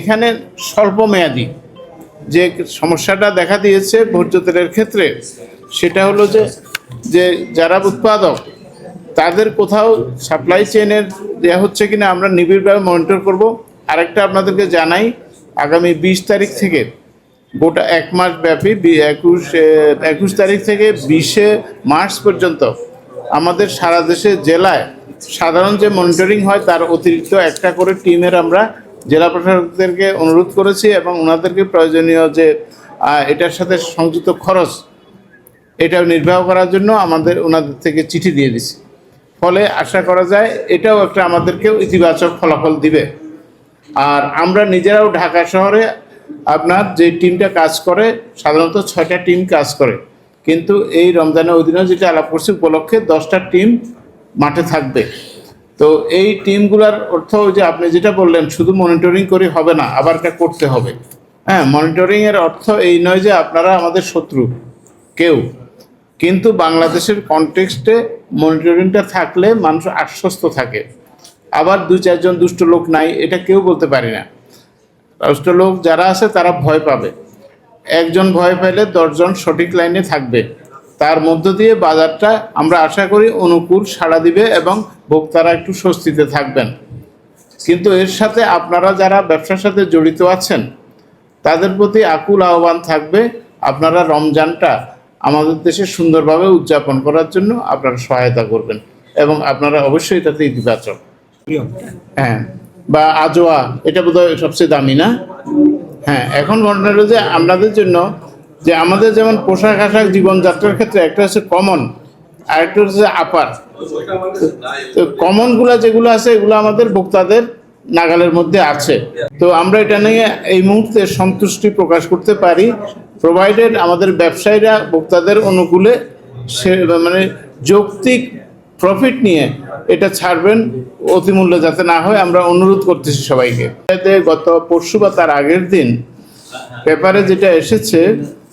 এখানে স্বল্প মেয়াদি যে সমস্যাটা দেখা দিয়েছে ভোজ্য তেলের ক্ষেত্রে, সেটা হলো যে যে যারা উৎপাদক, তাদের কোথাও সাপ্লাই চেনের দেওয়া হচ্ছে কিনা আমরা নিবিড়ভাবে মনিটর করব। আরেকটা আপনাদেরকে জানাই, আগামী বিশ তারিখ থেকে, গোটা এক মাস ব্যাপী একুশ একুশ তারিখ থেকে বিশে মার্চ পর্যন্ত আমাদের সারা দেশে জেলায় সাধারণ যে মনিটরিং হয়, তার অতিরিক্ত একটা করে টিমের আমরা জেলা প্রশাসকদেরকে অনুরোধ করেছি এবং ওনাদেরকে প্রয়োজনীয় যে এটার সাথে সংযুক্ত খরচ এটা নির্বাহ করার জন্য আমাদের ওনাদের থেকে চিঠি দিয়ে দিছি। ফলে আশা করা যায় এটাও একটা আমাদেরকেও ইতিবাচক ফলাফল দিবে। আর আমরা নিজেরাও ঢাকা শহরে আপনার যে টিমটা কাজ করে, সাধারণত ছয়টা টিম কাজ করে। কিন্তু এই রমজানের অধীনে যেটা আলাপ করছি, উপলক্ষে দশটা টিম মাঠে থাকবে। তো এই টিমগুলোর অর্থ যে আপনি যেটা বললেন, শুধু মনিটরিং করে হবে না, আবার এটা করতে হবে। হ্যাঁ মনিটরিংয়ের অর্থ এই নয় যে আপনারা আমাদের শত্রু, কেউ। কিন্তু বাংলাদেশের কনটেক্সটে মনিটরিংটা থাকলে মানুষ আশ্বস্ত থাকে। আবার দু চারজন দুষ্ট লোক নাই, এটা কেউ বলতে পারি না। দুষ্ট লোক যারা আছে, তারা ভয় পাবে। একজন ভয় পাইলে দশজন সঠিক লাইনে থাকবে। তার মধ্য দিয়ে বাজারটা আমরা আশা করি অনুকূল সাড়া দিবে এবং ভোক্তারা একটু স্বস্তিতে থাকবেন। কিন্তু এর সাথে আপনারা যারা ব্যবসার সাথে জড়িত আছেন তাদের প্রতি আকুল আহ্বান থাকবে আপনারা রমজানটা আমাদের দেশে সুন্দরভাবে উদযাপন করার জন্য আপনারা সহায়তা করবেন এবং আপনারা অবশ্যই তাতে ইতিবাচক। হ্যাঁ বা আজোয়া এটা বোধহয় সবচেয়ে দামি না? হ্যাঁ এখন ঘটনা হলো যে আপনাদের জন্য যে আমাদের যেমন পোশাক আশাক জীবনযাত্রার ক্ষেত্রে একটা হচ্ছে কমন আরেকটা হচ্ছে আপার তো কমনগুলো যেগুলো আছে, এগুলো আমাদের ভোক্তাদের নাগালের মধ্যে আছে। তো আমরা এটা নিয়ে এই মুহূর্তে সন্তুষ্টি প্রকাশ করতে পারি। প্রোভাইডেড আমাদের ব্যবসায়ীরা ভোক্তাদের অনুকূলে সে মানে যৌক্তিক প্রফিট নিয়ে এটা ছাড়বেন, অতিমূল্য যাতে না হয়, আমরা অনুরোধ করতেছি সবাইকে। গত পরশু বা তার আগের দিন পেপারে যেটা এসেছে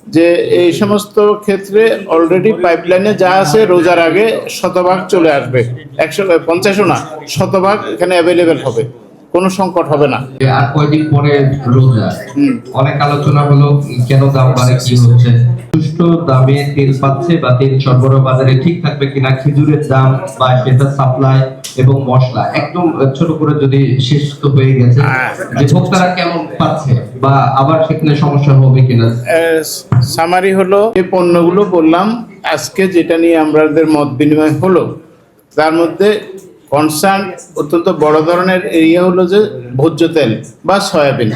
যে এই সমস্ত ক্ষেত্রে অলরেডি পাইপলাইনে যা আছে রোজার আগে শতভাগ চলে আসবে। একশো পঞ্চাশও না শতভাগ এখানে অ্যাভেলেবেল হবে। কোনো সংকট হবে না। আর কয়দিন পরে রোজা? অনেক আলোচনা হলো কেন দাম বাড়ে কি হচ্ছে? সুষ্ঠু দামে তেল পাচ্ছে বা তেল সরবরাহ বাজারে ঠিক থাকবে কিনা খেজুরের দাম বা সেটা সাপ্লাই এবং মশলা একদম ছোট করে যদি শেষ তো হয়ে গেছে যে ভোক্তারা কেমন পাচ্ছে? বা আবার সেখানে সমস্যা হবে কিনা? সামারি হলো, এই পণ্যগুলো বললাম, আজকে যেটা নিয়ে আমাদের মত বিনিময় হলো, তার মধ্যে কনসার্ন অত্যন্ত বড় ধরনের এরিয়া হলো যে ভোজ্য তেল বা সয়াবিন।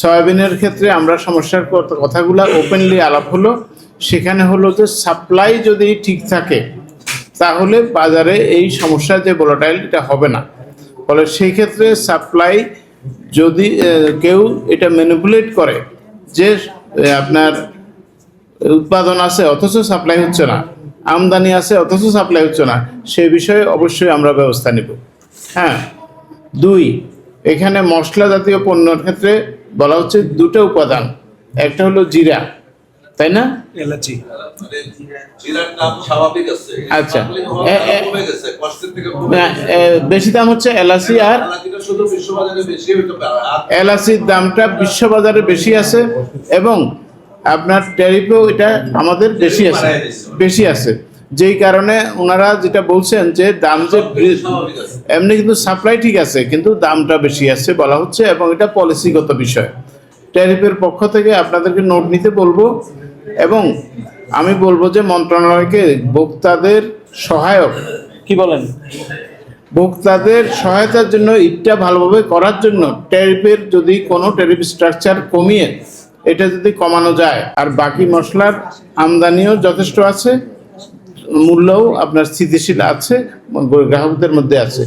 সয়াবিনের ক্ষেত্রে আমরা সমস্যার কথাগুলো ওপেনলি আলাপ হলো, সেখানে হলো যে সাপ্লাই যদি ঠিক থাকে, তাহলে বাজারে এই সমস্যা যে ভোলাটাইল এটা হবে না। ফলে সেই ক্ষেত্রে সাপ্লাই যদি কেউ এটা ম্যানিপুলেট করে যে আপনার উৎপাদন আছে অথচ সাপ্লাই হচ্ছে না, আমদানি আছে অথচ সাপ্লাই হচ্ছে না, সে বিষয়ে অবশ্যই আমরা ব্যবস্থা নেব। হ্যাঁ। দুই, এখানে মশলা জাতীয় পণ্যের ক্ষেত্রে বলা হচ্ছে দুটো উপাদান, একটা হলো জিরা, তাই না? এলাচি। আছে। আচ্ছা। বেশি দাম হচ্ছে এলাচি আর এলাচির দামটা বিশ্ববাজারে বেশি আছে এবং আপনার ট্যারিফেও এটা আমাদের বেশি আছে বেশি আছে। যেই কারণে ওনারা যেটা বলছেন যে দাম যে এমনি কিন্তু সাপ্লাই ঠিক আছে কিন্তু দামটা বেশি আছে বলা হচ্ছে এবং এটা পলিসিগত বিষয়। ট্যারিফের পক্ষ থেকে আপনাদেরকে নোট নিতে বলব এবং আমি বলব যে মন্ত্রণালয়কে ভোক্তাদের সহায়ক। কি বলেন? ভোক্তাদের সহায়তার জন্য ইটটা ভালোভাবে করার জন্য ট্যারিফের যদি কোনো ট্যারিফ স্ট্রাকচার কমিয়ে এটা যদি কমানো যায় আর বাকি মশলার আমদানিও যথেষ্ট আছে মূল্যও আপনার স্থিতিশীল আছে গ্রাহকদের মধ্যে আছে।